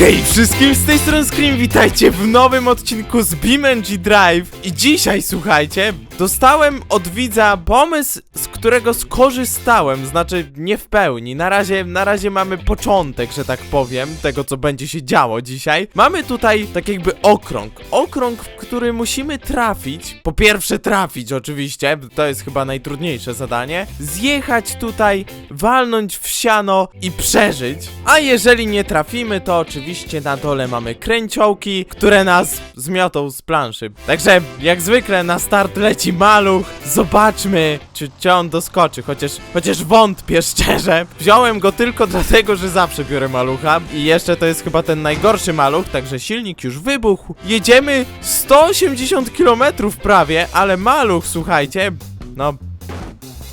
Hej wszystkim, z tej strony Scream, witajcie w nowym odcinku z BeamNG Drive. I dzisiaj, słuchajcie, dostałem od widza pomysł, z którego skorzystałem, znaczy nie w pełni. Na razie, na razie mamy początek, że tak powiem, tego co będzie się działo dzisiaj. Mamy tutaj tak jakby okrąg, okrąg, w który musimy trafić. Po pierwsze trafić oczywiście, to jest chyba najtrudniejsze zadanie. Zjechać tutaj, walnąć w siano i przeżyć. A jeżeli nie trafimy, to oczywiście na dole mamy kręciołki, które nas zmiotą z planszy. Także jak zwykle na start leci maluch. Zobaczmy, czy, czy on doskoczy, chociaż, chociaż wątpię szczerze. Wziąłem go tylko dlatego, że zawsze biorę malucha i jeszcze to jest chyba ten najgorszy maluch, także silnik już wybuchł. Jedziemy 180 km prawie, ale maluch, słuchajcie, no...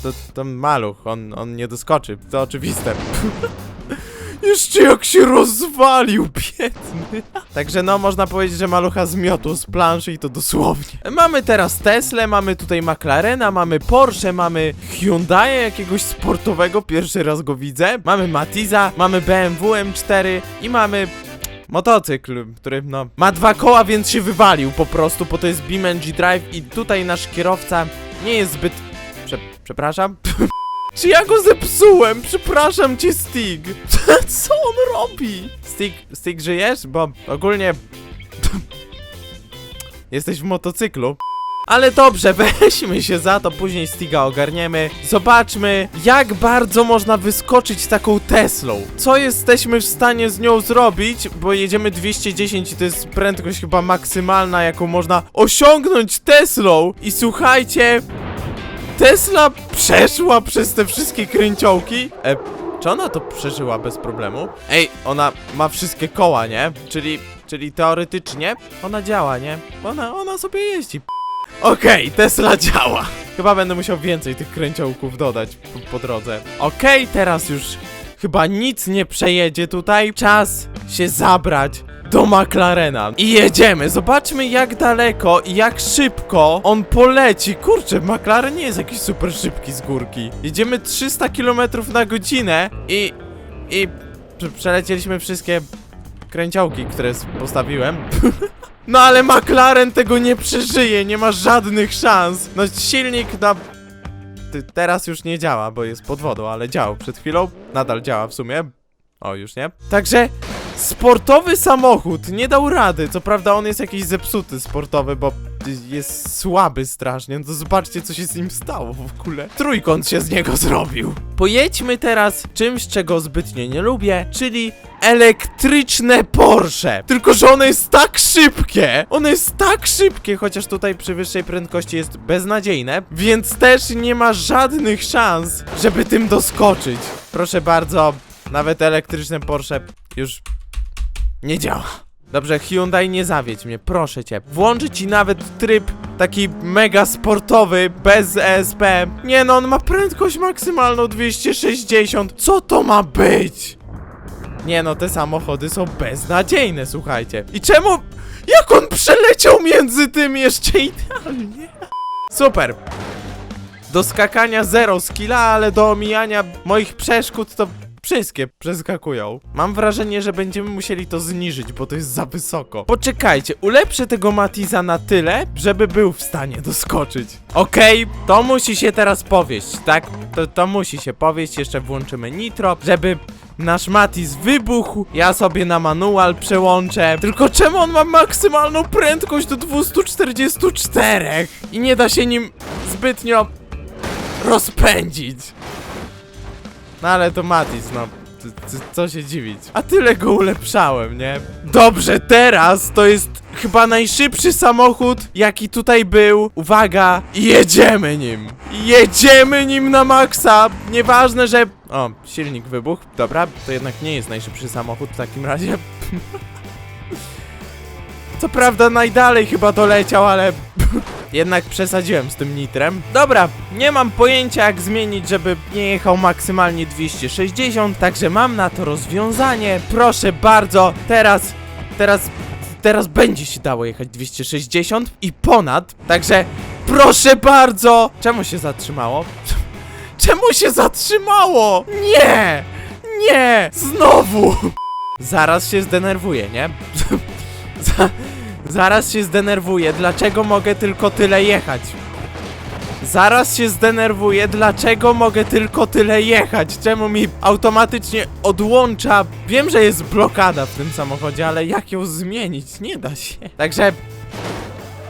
To, to maluch, on, on nie doskoczy, to oczywiste. Jeszcze jak się rozwalił, biedny. Także no, można powiedzieć, że malucha zmiotł z planszy i to dosłownie. Mamy teraz Teslę, mamy tutaj McLarena, mamy Porsche, mamy Hyundai jakiegoś sportowego, pierwszy raz go widzę. Mamy Matiza, mamy BMW M4 i mamy motocykl, który no ma dwa koła, więc się wywalił po prostu, bo to jest BeamNG Drive i tutaj nasz kierowca nie jest zbyt... Prze przepraszam? Czy ja go zepsułem? Przepraszam cię, Stig. Co on robi? Stig, Stig, żyjesz? Bo ogólnie... Jesteś w motocyklu. Ale dobrze, weźmy się za to, później Stiga ogarniemy. Zobaczmy, jak bardzo można wyskoczyć taką Teslą. Co jesteśmy w stanie z nią zrobić, bo jedziemy 210 i to jest prędkość chyba maksymalna, jaką można osiągnąć Teslą. I słuchajcie, Tesla przeszła przez te wszystkie kręciołki. E, czy ona to przeżyła bez problemu? Ej, ona ma wszystkie koła, nie? Czyli, czyli teoretycznie ona działa, nie? Ona, ona sobie jeździ. Okej, Tesla działa. Chyba będę musiał więcej tych kręciołków dodać po, po drodze. Okej, teraz już chyba nic nie przejedzie tutaj. Czas się zabrać do McLarena. I jedziemy. Zobaczmy jak daleko i jak szybko on poleci. Kurczę, McLaren nie jest jakiś super szybki z górki. Jedziemy 300 km na godzinę i... i... prze- Przelecieliśmy wszystkie kręciołki, które postawiłem. No ale McLaren tego nie przeżyje, nie ma żadnych szans. No silnik na... Teraz już nie działa, bo jest pod wodą, ale działał przed chwilą. Nadal działa w sumie. O, już nie. Także sportowy samochód nie dał rady. Co prawda on jest jakiś zepsuty sportowy, bo jest słaby strasznie. No to zobaczcie, co się z nim stało w ogóle. Trójkąt się z niego zrobił. Pojedźmy teraz czymś, czego zbytnio nie lubię, czyli elektryczne Porsche. Tylko, że one jest tak szybkie. One jest tak szybkie, chociaż tutaj przy wyższej prędkości jest beznadziejne, więc też nie ma żadnych szans, żeby tym doskoczyć. Proszę bardzo, nawet elektryczne Porsche już nie działa. Dobrze, Hyundai nie zawiedź mnie, proszę cię. Włączę ci nawet tryb taki mega sportowy, bez ESP. Nie no, on ma prędkość maksymalną 260. Co to ma być? Nie no, te samochody są beznadziejne, słuchajcie. I czemu... Jak on przeleciał między tym jeszcze idealnie? Super. Do skakania zero skilla, ale do omijania moich przeszkód to wszystkie przeskakują. Mam wrażenie, że będziemy musieli to zniżyć, bo to jest za wysoko. Poczekajcie, ulepszę tego Matiza na tyle, żeby był w stanie doskoczyć. Okej, to musi się teraz powieść, tak? To, to musi się powieść, jeszcze włączymy nitro, żeby nasz Matiz wybuchł, ja sobie na manual przełączę. Tylko czemu on ma maksymalną prędkość do 244 i nie da się nim zbytnio rozpędzić? No ale to Matiz, no. Co się dziwić. A tyle go ulepszałem, nie? Dobrze, teraz to jest chyba najszybszy samochód, jaki tutaj był. Uwaga, jedziemy nim. Jedziemy nim na maksa. Nieważne, że... O, silnik wybuchł. Dobra, to jednak nie jest najszybszy samochód w takim razie. Co prawda najdalej chyba doleciał, ale jednak przesadziłem z tym nitrem. Dobra, nie mam pojęcia jak zmienić, żeby nie jechał maksymalnie 260, także mam na to rozwiązanie. Proszę bardzo, teraz, teraz, teraz będzie się dało jechać 260 i ponad, także proszę bardzo. Czemu się zatrzymało? Czemu się zatrzymało? Nie! Nie! Znowu! zaraz się zdenerwuję, nie? Za, zaraz się zdenerwuję, dlaczego mogę tylko tyle jechać? Zaraz się zdenerwuję, dlaczego mogę tylko tyle jechać? Czemu mi automatycznie odłącza? Wiem, że jest blokada w tym samochodzie, ale jak ją zmienić? Nie da się. Także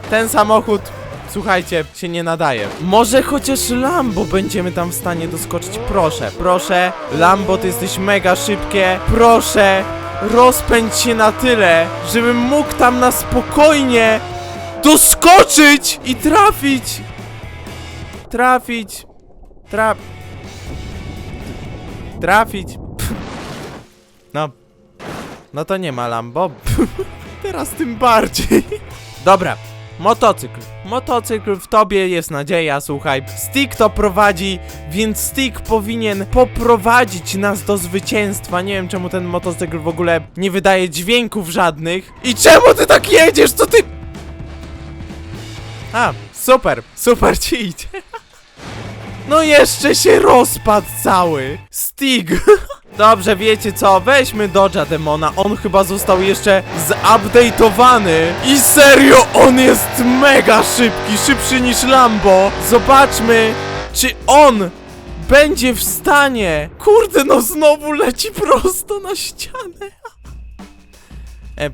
ten samochód, słuchajcie, się nie nadaje. Może chociaż Lambo będziemy tam w stanie doskoczyć. Proszę, proszę. Lambo, ty jesteś mega szybkie. Proszę, rozpędź się na tyle, żebym mógł tam na spokojnie doskoczyć i trafić. Trafić. Traf. Trafić. No. No to nie ma Lambo. Teraz tym bardziej. Dobra. Motocykl. Motocykl w tobie jest nadzieja, słuchaj. Stick to prowadzi, więc Stick powinien poprowadzić nas do zwycięstwa. Nie wiem czemu ten motocykl w ogóle nie wydaje dźwięków żadnych. I czemu ty tak jedziesz? Co ty... A, super, super ci idzie. No jeszcze się rozpadł cały. Stig. Dobrze, wiecie co? Weźmy Dodge'a Demona. On chyba został jeszcze zupdate'owany. I serio, on jest mega szybki. Szybszy niż Lambo. Zobaczmy, czy on będzie w stanie. Kurde, no znowu leci prosto na ścianę. E,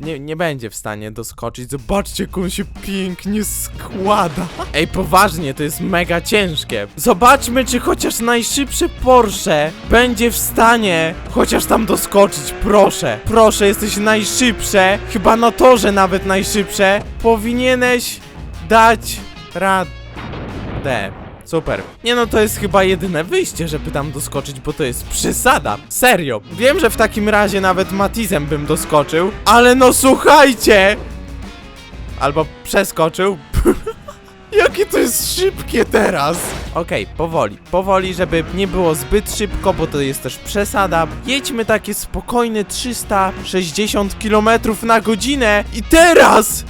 nie, nie będzie w stanie doskoczyć. Zobaczcie, jak on się pięknie składa. Ej, poważnie, to jest mega ciężkie. Zobaczmy, czy chociaż najszybsze Porsche będzie w stanie chociaż tam doskoczyć. Proszę, proszę, jesteś najszybsze. Chyba na torze nawet najszybsze. Powinieneś dać radę. Super. Nie no, to jest chyba jedyne wyjście, żeby tam doskoczyć, bo to jest przesada. Serio. Wiem, że w takim razie nawet Matizem bym doskoczył, ale no słuchajcie! Albo przeskoczył. Jakie to jest szybkie teraz! Okej, powoli, powoli, żeby nie było zbyt szybko, bo to jest też przesada. Jedźmy takie spokojne 360 km na godzinę i teraz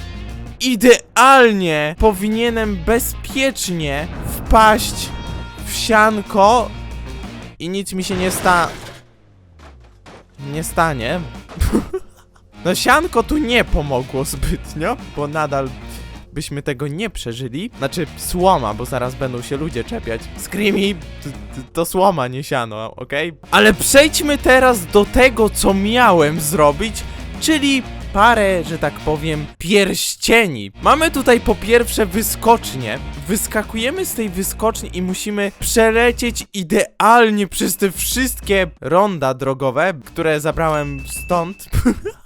idealnie powinienem bezpiecznie wpaść w sianko i nic mi się nie sta... nie stanie. no sianko tu nie pomogło zbytnio, bo nadal byśmy tego nie przeżyli. Znaczy słoma, bo zaraz będą się ludzie czepiać. Screamy to, to, słoma, nie siano, okej? Ale przejdźmy teraz do tego, co miałem zrobić, czyli parę, że tak powiem, pierścieni. Mamy tutaj po pierwsze wyskocznię. Wyskakujemy z tej wyskoczni i musimy przelecieć idealnie przez te wszystkie ronda drogowe, które zabrałem stąd.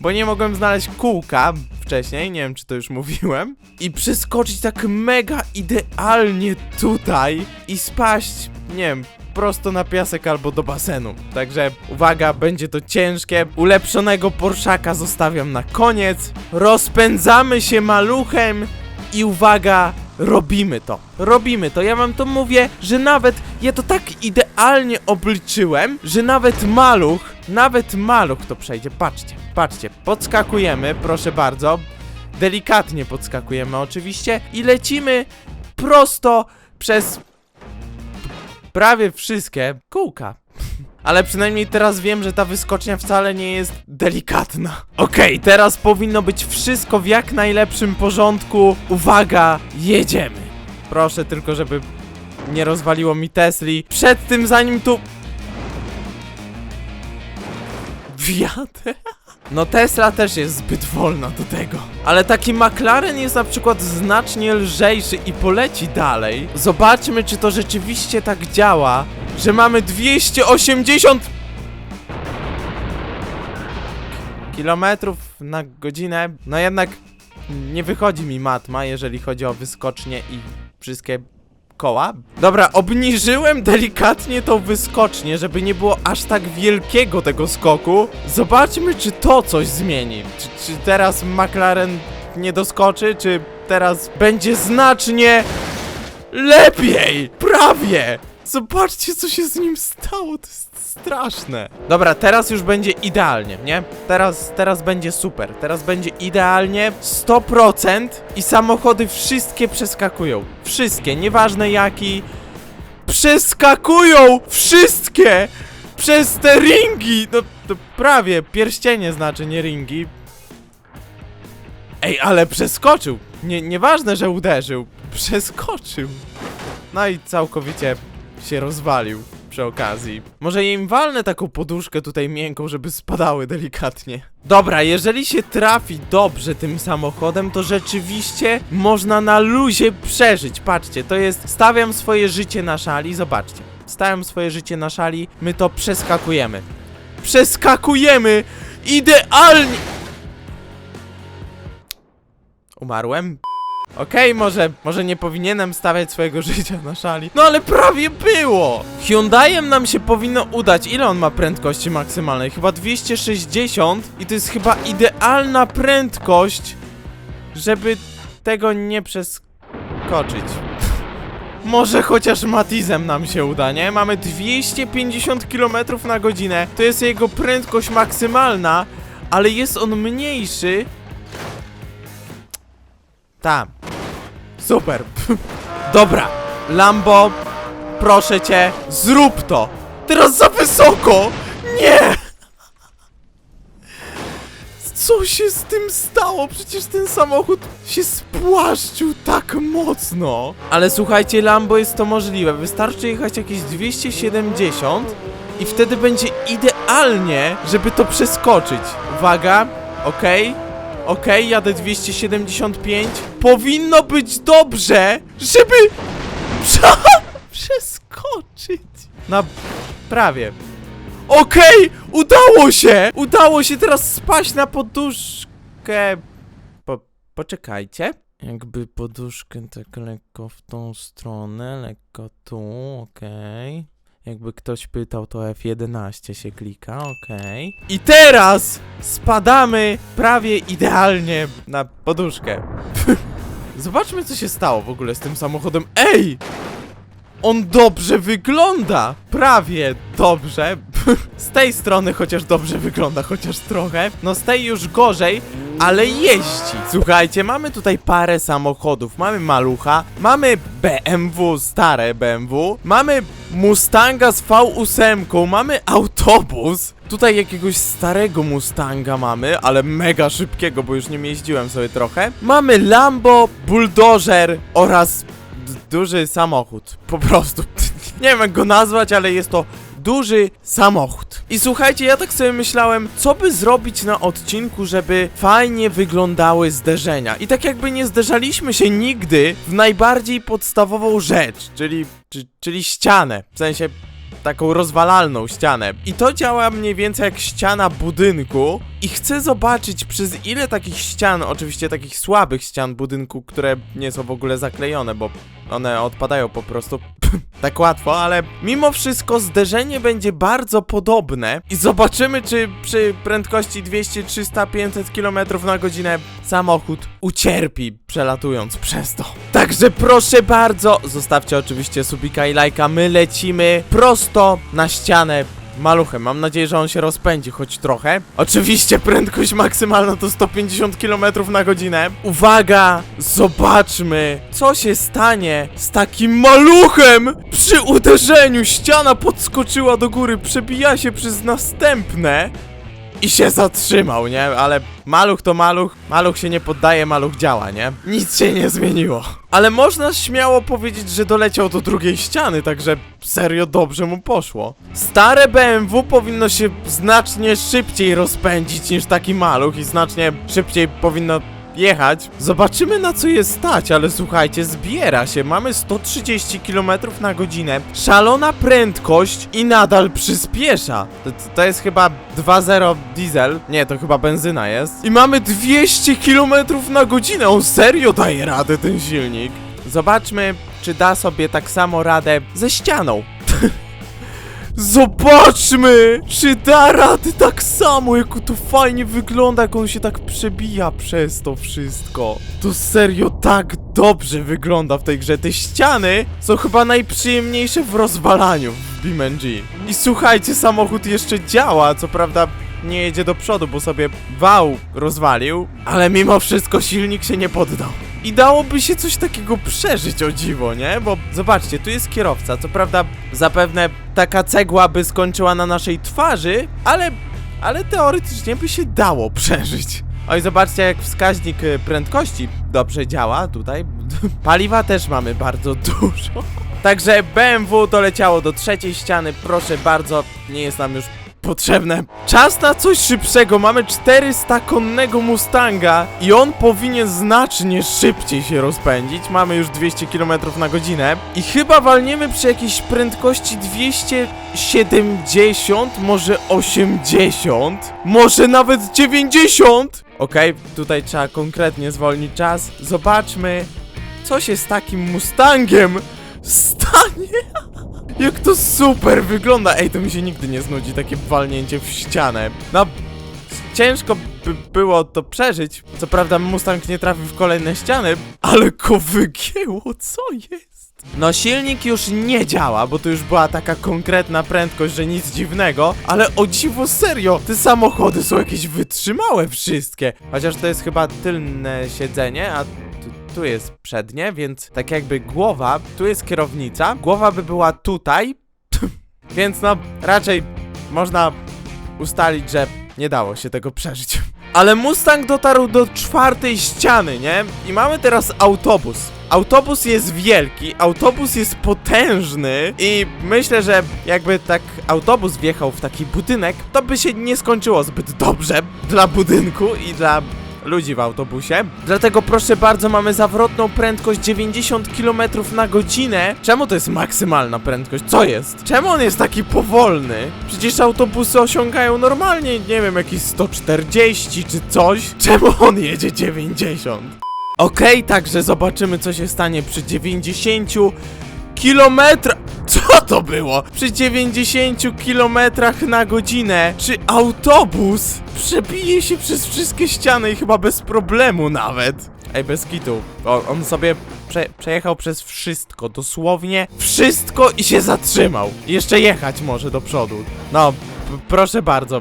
Bo nie mogłem znaleźć kółka wcześniej, nie wiem czy to już mówiłem. I przeskoczyć tak mega idealnie tutaj i spaść, nie wiem, prosto na piasek albo do basenu. Także uwaga, będzie to ciężkie. Ulepszonego Porszaka zostawiam na koniec. Rozpędzamy się maluchem i uwaga, robimy to. Robimy to. Ja wam to mówię, że nawet ja to tak idealnie obliczyłem, że nawet maluch, nawet maluch to przejdzie. Patrzcie, patrzcie. Podskakujemy, proszę bardzo. Delikatnie podskakujemy oczywiście i lecimy prosto przez prawie wszystkie kółka. Ale przynajmniej teraz wiem, że ta wyskocznia wcale nie jest delikatna. Okej, teraz powinno być wszystko w jak najlepszym porządku. Uwaga, jedziemy. Proszę tylko, żeby nie rozwaliło mi Tesli. Przed tym, zanim tu... Wjadę? No Tesla też jest zbyt wolna do tego. Ale taki McLaren jest na przykład znacznie lżejszy i poleci dalej. Zobaczmy, czy to rzeczywiście tak działa, że mamy 280 kilometrów na godzinę. No jednak nie wychodzi mi matma, jeżeli chodzi o wyskocznie i wszystkie koła. Dobra, obniżyłem delikatnie tą wyskocznię, żeby nie było aż tak wielkiego tego skoku. Zobaczmy, czy to coś zmieni. Czy, czy teraz McLaren nie doskoczy, czy teraz będzie znacznie lepiej. Prawie. Zobaczcie, co się z nim stało. To jest straszne. Dobra, teraz już będzie idealnie, nie? Teraz, teraz będzie super. Teraz będzie idealnie 100% i samochody wszystkie przeskakują. Wszystkie, nieważne jaki. Przeskakują! Wszystkie! przez te ringi! No, to prawie, pierścienie znaczy, nie ringi. Ej, ale przeskoczył! Nie, nieważne, że uderzył. Przeskoczył. No i całkowicie się rozwalił przy okazji. Może im walnę taką poduszkę tutaj miękką, żeby spadały delikatnie. Dobra, jeżeli się trafi dobrze tym samochodem, to rzeczywiście można na luzie przeżyć. Patrzcie, to jest stawiam swoje życie na szali, zobaczcie. Stawiam swoje życie na szali, my to przeskakujemy. Przeskakujemy! Idealnie! Umarłem? Okej, może, może nie powinienem stawiać swojego życia na szali. No ale prawie było! Hyundaiem nam się powinno udać. Ile on ma prędkości maksymalnej? Chyba 260 i to jest chyba idealna prędkość, żeby tego nie przeskoczyć. Może chociaż Matizem nam się uda, nie? Mamy 250 km na godzinę. To jest jego prędkość maksymalna, ale jest on mniejszy. Tam. Super. Dobra. Lambo, proszę cię, zrób to. Teraz za wysoko. Nie. Co się z tym stało? Przecież ten samochód się spłaszczył tak mocno. Ale słuchajcie, Lambo jest to możliwe. Wystarczy jechać jakieś 270 i wtedy będzie idealnie, żeby to przeskoczyć. Uwaga, okej. Okej, jadę 275. Powinno być dobrze, żeby prze- przeskoczyć. Na prawie. Okej, udało się! Udało się teraz spaść na poduszkę. Po, poczekajcie. Jakby poduszkę tak lekko w tą stronę, lekko tu, okej. Jakby ktoś pytał, to F11 się klika, okej. I teraz spadamy prawie idealnie na poduszkę. Zobaczmy, co się stało w ogóle z tym samochodem. Ej! On dobrze wygląda! Prawie dobrze. Z tej strony chociaż dobrze wygląda, chociaż trochę. No z tej już gorzej, ale jeździ. Słuchajcie, mamy tutaj parę samochodów. Mamy Malucha, mamy BMW, stare BMW, mamy Mustanga z V8, mamy autobus. Tutaj jakiegoś starego Mustanga mamy, ale mega szybkiego, bo już nim jeździłem sobie trochę. Mamy Lambo, Bulldozer oraz duży samochód. Po prostu. Nie wiem jak go nazwać, ale jest to duży samochód. I słuchajcie, ja tak sobie myślałem, co by zrobić na odcinku, żeby fajnie wyglądały zderzenia. I tak jakby nie zderzaliśmy się nigdy w najbardziej podstawową rzecz, czyli, czy, czyli ścianę. W sensie taką rozwalalną ścianę. I to działa mniej więcej jak ściana budynku. I chcę zobaczyć przez ile takich ścian, oczywiście takich słabych ścian budynku, które nie są w ogóle zaklejone, bo one odpadają po prostu tak łatwo, ale mimo wszystko zderzenie będzie bardzo podobne i zobaczymy, czy przy prędkości 200, 300, 500 km na godzinę samochód ucierpi przelatując przez to. Także proszę bardzo, zostawcie oczywiście subika i lajka, my lecimy prosto na ścianę maluchem. Mam nadzieję, że on się rozpędzi choć trochę. Oczywiście prędkość maksymalna to 150 km na godzinę. Uwaga! Zobaczmy, co się stanie z takim maluchem! Przy uderzeniu ściana podskoczyła do góry, przebija się przez następne i się zatrzymał, nie? Ale maluch to maluch, maluch się nie poddaje, maluch działa, nie? Nic się nie zmieniło. Ale można śmiało powiedzieć, że doleciał do drugiej ściany, także serio dobrze mu poszło. Stare BMW powinno się znacznie szybciej rozpędzić niż taki maluch i znacznie szybciej powinno jechać. Zobaczymy na co jest stać, ale słuchajcie, zbiera się. Mamy 130 km na godzinę, szalona prędkość i nadal przyspiesza. To, to jest chyba 2.0 diesel. Nie, to chyba benzyna jest. I mamy 200 km na godzinę. On serio daje radę ten silnik. Zobaczmy, czy da sobie tak samo radę ze ścianą. Zobaczmy, czy da rady tak samo, jak to fajnie wygląda, jak on się tak przebija przez to wszystko. To serio tak dobrze wygląda w tej grze. Te ściany są chyba najprzyjemniejsze w rozwalaniu w BeamNG. I słuchajcie, samochód jeszcze działa, co prawda nie jedzie do przodu, bo sobie wał rozwalił, ale mimo wszystko silnik się nie poddał. I dałoby się coś takiego przeżyć, o dziwo, nie? Bo zobaczcie, tu jest kierowca, co prawda zapewne taka cegła by skończyła na naszej twarzy, ale, ale teoretycznie by się dało przeżyć. Oj, zobaczcie jak wskaźnik y, prędkości dobrze działa tutaj. Paliwa też mamy bardzo dużo. Także BMW doleciało do trzeciej ściany, proszę bardzo, nie jest nam już potrzebne. Czas na coś szybszego, mamy 400 konnego Mustanga i on powinien znacznie szybciej się rozpędzić. Mamy już 200 km na godzinę i chyba walniemy przy jakiejś prędkości 270, może 80, może nawet 90. Okej, tutaj trzeba konkretnie zwolnić czas. Zobaczmy, co się z takim Mustangiem stanie. Jak to super wygląda! Ej, to mi się nigdy nie znudzi, takie walnięcie w ścianę. No, ciężko by było to przeżyć. Co prawda Mustang nie trafił w kolejne ściany, ale go co jest? No silnik już nie działa, bo to już była taka konkretna prędkość, że nic dziwnego, ale o dziwo serio, te samochody są jakieś wytrzymałe wszystkie. Chociaż to jest chyba tylne siedzenie, a tu, jest przednie, więc tak jakby głowa, tu jest kierownica, głowa by była tutaj, więc no raczej można ustalić, że nie dało się tego przeżyć. Ale Mustang dotarł do czwartej ściany, nie? I mamy teraz autobus. Autobus jest wielki, autobus jest potężny i myślę, że jakby tak autobus wjechał w taki budynek, to by się nie skończyło zbyt dobrze dla budynku i dla ludzi w autobusie. Dlatego proszę bardzo, mamy zawrotną prędkość 90 km na godzinę. Czemu to jest maksymalna prędkość? Co jest? Czemu on jest taki powolny? Przecież autobusy osiągają normalnie, nie wiem, jakieś 140 czy coś. Czemu on jedzie 90? Okej, także zobaczymy, co się stanie przy 90 kilometrach. Co to było? Przy 90 kilometrach na godzinę. Czy autobus przebije się przez wszystkie ściany i chyba bez problemu nawet? Ej, bez kitu. O, on sobie prze, przejechał przez wszystko, dosłownie wszystko i się zatrzymał. Jeszcze jechać może do przodu. No, proszę bardzo.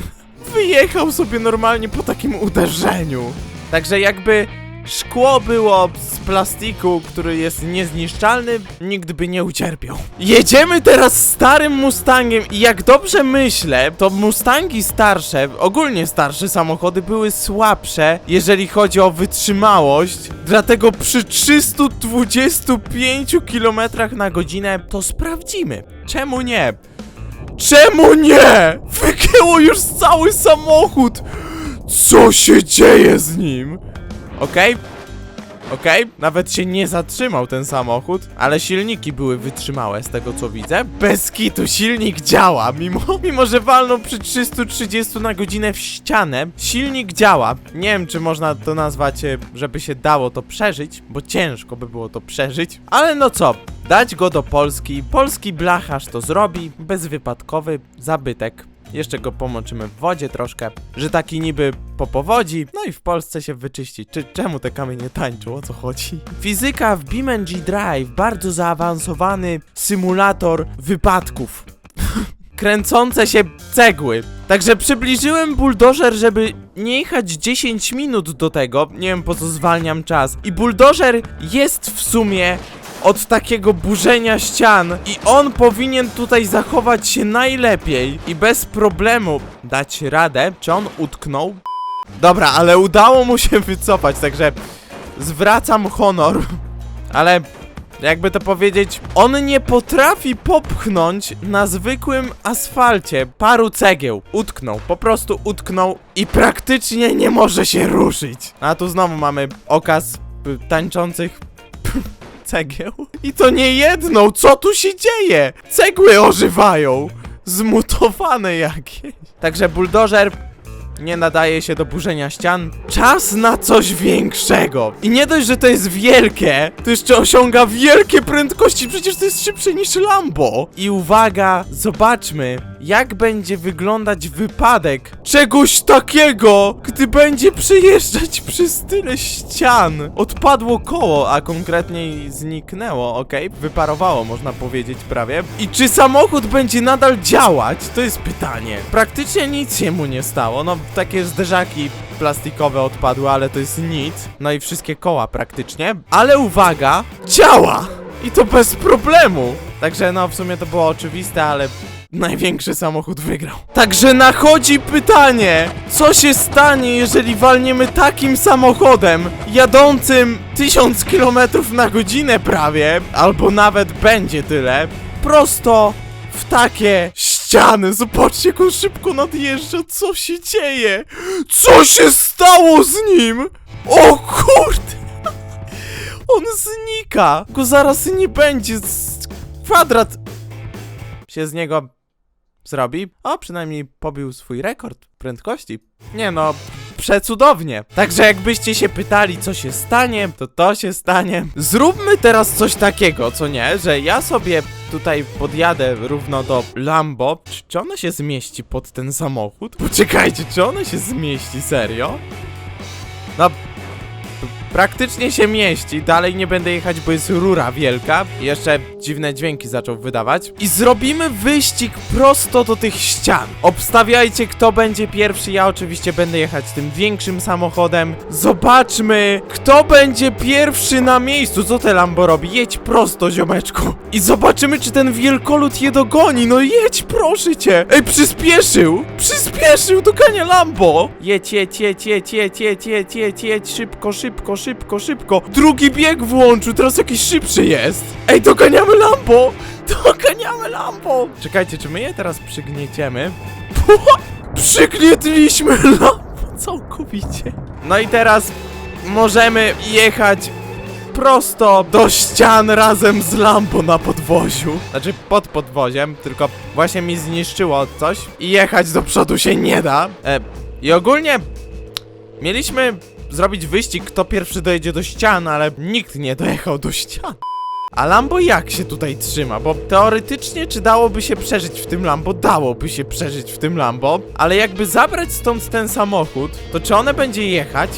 Wyjechał sobie normalnie po takim uderzeniu. Także jakby szkło było z plastiku, który jest niezniszczalny, nikt by nie ucierpiał. Jedziemy teraz starym Mustangiem i jak dobrze myślę, to Mustangi starsze, ogólnie starsze samochody były słabsze, jeżeli chodzi o wytrzymałość. Dlatego przy 325 km na godzinę to sprawdzimy. Czemu nie? Czemu nie? Wygięło już cały samochód! Co się dzieje z nim? Okej? Okej, nawet się nie zatrzymał ten samochód, ale silniki były wytrzymałe z tego co widzę. Bez kitu, silnik działa, mimo, mimo że walnął przy 330 na godzinę w ścianę, silnik działa. Nie wiem, czy można to nazwać, e, żeby się dało to przeżyć, bo ciężko by było to przeżyć. Ale no co, dać go do Polski, polski blacharz to zrobi, bezwypadkowy zabytek. Jeszcze go pomoczymy w wodzie troszkę, że taki niby po powodzi, no i w Polsce się wyczyści. Czy czemu te kamienie tańczą? O co chodzi? Fizyka w BeamNG Drive, bardzo zaawansowany symulator wypadków. Kręcące się cegły. Także przybliżyłem buldożer, żeby nie jechać 10 minut do tego. Nie wiem po co zwalniam czas. I buldożer jest w sumie od takiego burzenia ścian i on powinien tutaj zachować się najlepiej i bez problemu dać radę. Czy on utknął? Dobra, ale udało mu się wycofać, także zwracam honor. Ale jakby to powiedzieć, on nie potrafi popchnąć na zwykłym asfalcie paru cegieł. Utknął, po prostu utknął i praktycznie nie może się ruszyć. A tu znowu mamy okaz y, tańczących cegieł. I to nie jedną, co tu się dzieje? Cegły ożywają! Zmutowane jakieś. Także buldożer nie nadaje się do burzenia ścian. Czas na coś większego. I nie dość, że to jest wielkie, to jeszcze osiąga wielkie prędkości. Przecież to jest szybsze niż Lambo. I uwaga, zobaczmy, jak będzie wyglądać wypadek czegoś takiego, gdy będzie przejeżdżać przez tyle ścian. Odpadło koło, a konkretniej zniknęło, okej? Wyparowało, można powiedzieć prawie. I czy samochód będzie nadal działać? To jest pytanie. Praktycznie nic się mu nie stało, no takie zderzaki plastikowe odpadły, ale to jest nic. No i wszystkie koła praktycznie. Ale uwaga, działa! I to bez problemu! Także no, w sumie to było oczywiste, ale największy samochód wygrał. Także nachodzi pytanie, co się stanie, jeżeli walniemy takim samochodem, jadącym 1000 km na godzinę prawie, albo nawet będzie tyle, prosto w takie ściany. Zobaczcie, jak on szybko nadjeżdża, co się dzieje? Co się stało z nim? O kurde! On znika! Go zaraz nie będzie. Kwadrat się z niego zrobi. O, przynajmniej pobił swój rekord prędkości. Nie no, przecudownie. Także jakbyście się pytali, co się stanie, to to się stanie. Zróbmy teraz coś takiego, co nie? Że ja sobie tutaj podjadę równo do Lambo. Czy, czy się zmieści pod ten samochód? Poczekajcie, czy ono się zmieści, serio? No, praktycznie się mieści. Dalej nie będę jechać, bo jest rura wielka. Jeszcze dziwne dźwięki zaczął wydawać. I zrobimy wyścig prosto do tych ścian. Obstawiajcie, kto będzie pierwszy. Ja oczywiście będę jechać tym większym samochodem. Zobaczmy, kto będzie pierwszy na miejscu. Co te Lambo robi? Jedź prosto, ziomeczku. I zobaczymy, czy ten wielkolud je dogoni. No jedź, proszę cię. Ej, przyspieszył. Przyspieszył, dogania Lambo. Jedź, jedź, jedź, jedź, jedź, jedź, jedź, jedź, jedź. Szybko, szybko, szybko, szybko. Drugi bieg włączył, teraz jakiś szybszy jest. Ej, doganiamy Lambo. Doganiamy Lambo. Czekajcie, czy my je teraz przygnieciemy? Przygnietliśmy Lambo całkowicie. No i teraz możemy jechać prosto do ścian razem z Lambo na podwoziu. Znaczy pod podwoziem, tylko właśnie mi zniszczyło coś i jechać do przodu się nie da. E, I ogólnie mieliśmy zrobić wyścig, kto pierwszy dojedzie do ścian, ale nikt nie dojechał do ścian. A Lambo jak się tutaj trzyma? Bo teoretycznie, czy dałoby się przeżyć w tym Lambo? Dałoby się przeżyć w tym Lambo, ale jakby zabrać stąd ten samochód, to czy one będzie jechać?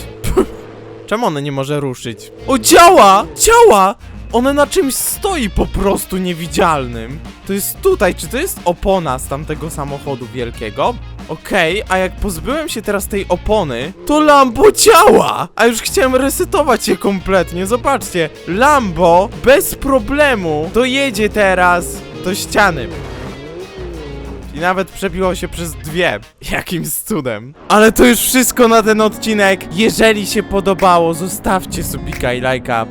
Czemu one nie może ruszyć? O, działa! Działa! One na czymś stoi po prostu niewidzialnym. To jest tutaj, czy to jest opona z tamtego samochodu wielkiego? Okej, a jak pozbyłem się teraz tej opony, to Lambo działa! A już chciałem resetować je kompletnie, zobaczcie. Lambo bez problemu dojedzie teraz do ściany. I nawet przebiło się przez dwie. Jakimś cudem. Ale to już wszystko na ten odcinek. Jeżeli się podobało, zostawcie subika i lajka.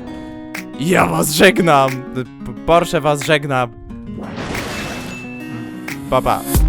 Ja was żegnam. Porsche was żegna. Pa pa.